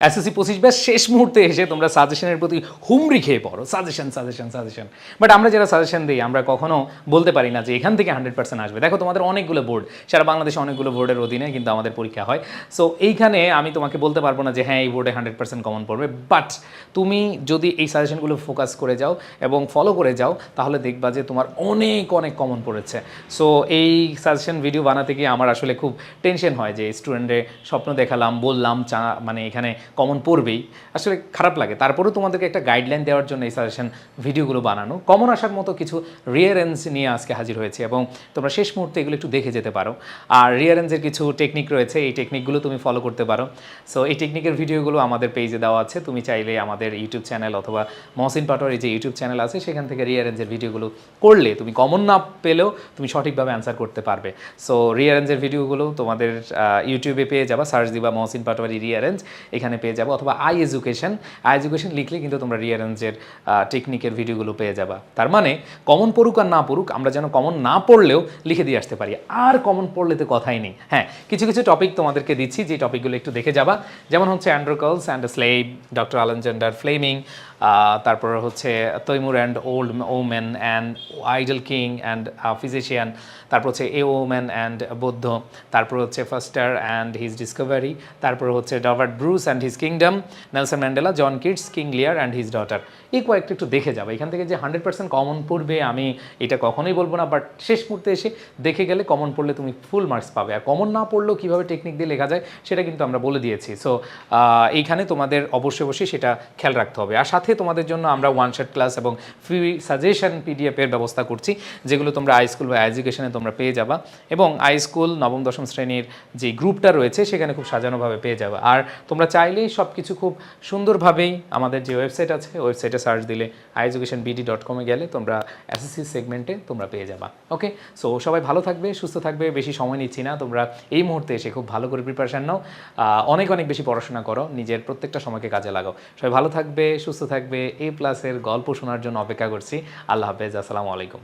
SSC পঁচিশ batch শেষ মুহূর্তে এসে তোমরা সাজেশনের প্রতি হুমড়ি খেয়ে পড়ো। সাজেশন সাজেশন সাজেশন বাট আমরা যারা সাজেশন দিই, আমরা কখনো বলতে পারি না যে এখান থেকে হান্ড্রেড পার্সেন্ট আসবে। দেখো তোমাদের অনেকগুলো বোর্ড সারা বাংলাদেশে অনেকগুলো বোর্ডের অধীনে কিন্তু আমাদের পরীক্ষা হয়। সো এইখানে আমি তোমাকে বলতে পারব না যে হ্যাঁ এই বোর্ডে হান্ড্রেড পার্সেন্ট কমন পড়বে। বাট তুমি যদি এই সাজেশনগুলো ফোকাস করে যাও এবং ফলো করে যাও, তাহলে দেখবা যে তোমার অনেক অনেক কমন পড়েছে। সো এই সাজেশন ভিডিও বানাতে গিয়ে আমার আসলে খুব টেনশন হয় যে স্টুডেন্টে স্বপ্ন দেখালাম, বললাম, চা মানে এখানে কমন পড়বেই। আসলে খারাপ লাগে। তারপরেও তোমাদেরকে একটা গাইডলাইন দেওয়ার জন্য এই সাজেশন ভিডিওগুলো বানানো। কমন আসার মতো কিছু রিয়ারেন্স নিয়ে আজকে হাজির হয়েছে এবং তোমরা শেষ মুহূর্তে এগুলো একটু দেখে যেতে পারো। আর রিয়ারেন্সের কিছু টেকনিক রয়েছে। এই টেকনিকগুলো তুমি ফলো করতে পারো। সো এই টেকনিকের ভিডিওগুলো আমাদের পেজে দেওয়া আছে। তুমি চাইলে আমাদের ইউটিউব চ্যানেল অথবা মহসিন পাটোয়ারি যে ইউটিউব চ্যানেল আছে, সেখান থেকে রিয়ারেন্সের ভিডিওগুলো করলে তুমি কমন না পেলেও তুমি সঠিকভাবে অ্যান্সার করতে পারবে। সো রিয়ারেঞ্জের ভিডিওগুলো তোমাদের ইউটিউবে পেয়ে যাবা। সার্চ দিবা মহসিন পাটোয়ারি রিয়ারেঞ্জ এখানে পেয়ে যাব, অথবা আই এজুকেশন আই এজুকেশন লিখলে কিন্তু তোমরা রিয়ারেঞ্জের টেকনিকের ভিডিওগুলো পেয়ে যাবা। তার মানে কমন পড়ুক আর না পড়ুক, আমরা যেন কমন না পড়লেও লিখে দিয়ে আসতে পারি। আর কমন পড়লে তো কথাই নেই। হ্যাঁ কিছু কিছু টপিক তোমাদেরকে দিচ্ছি, যে টপিকগুলো একটু দেখে যাবা। যেমন হচ্ছে Androcles and slave doctor Alexander Fleming তারপর হচ্ছে Timur and old woman and idle king and physician তারপর হচ্ছে এ ওম্যান অ্যান্ড বৌদ্ধ, তারপর হচ্ছে ফাস্টার অ্যান্ড হিজ ডিসকভারি তারপর হচ্ছে Robert Bruce and his kingdom Nelson Mandela, John Keats King Lear and his daughter এই কয়েকটা একটু দেখে যাবে। এখান থেকে যে হান্ড্রেড পার্সেন্ট কমন পড়বে, আমি এটা কখনোই বলব না বাট শেষ মুহূর্তে এসে দেখে গেলে কমন পড়লে তুমি ফুল মার্কস পাবে। আর কমন না পড়লেও কীভাবে টেকনিক দিয়ে লেখা যায়, সেটা কিন্তু আমরা বলে দিয়েছি। সো এইখানে তোমাদের অবশ্যই অবশ্যই সেটা খেয়াল রাখতে হবে। আর সাথে তোমাদের জন্য আমরা ওয়ান শট ক্লাস এবং ফ্রি সাজেশন পিডিএফের ব্যবস্থা করছি, যেগুলো তোমরা হাই স্কুল বা এডুকেশনে তোমরা পেয়ে যাবা। এবং হাই স্কুল নবম, দশম শ্রেণির যে গ্রুপটা রয়েছে, সেখানে খুব সাজানোভাবে পেয়ে যাবে। আর তোমরা চাইলেই সব কিছু খুব সুন্দরভাবেই আমাদের যে ওয়েবসাইট আছে ওয়েবসাইটে সার্চ দিলে আই এডুকেশন বিডি ডট কমে গেলে তোমরা এসএসসি সেগমেন্টে তোমরা পেয়ে যাবা। ওকে সো সবাই ভালো থাকবে, সুস্থ থাকবে, বেশি সময় নিচ্ছি না। তোমরা এই মুহূর্তে এসে খুব ভালো করে প্রিপারেশান নাও। অনেক অনেক বেশি পড়াশোনা করো, নিজের প্রত্যেকটা সময়কে কাজে লাগাও। সবাই ভালো থাকবে, সুস্থ থাকবে এ প্লাসের গল্প শোনার জন্য অপেক্ষা করছি। আল্লাহ হাফেজ আসসালামু আলাইকুম।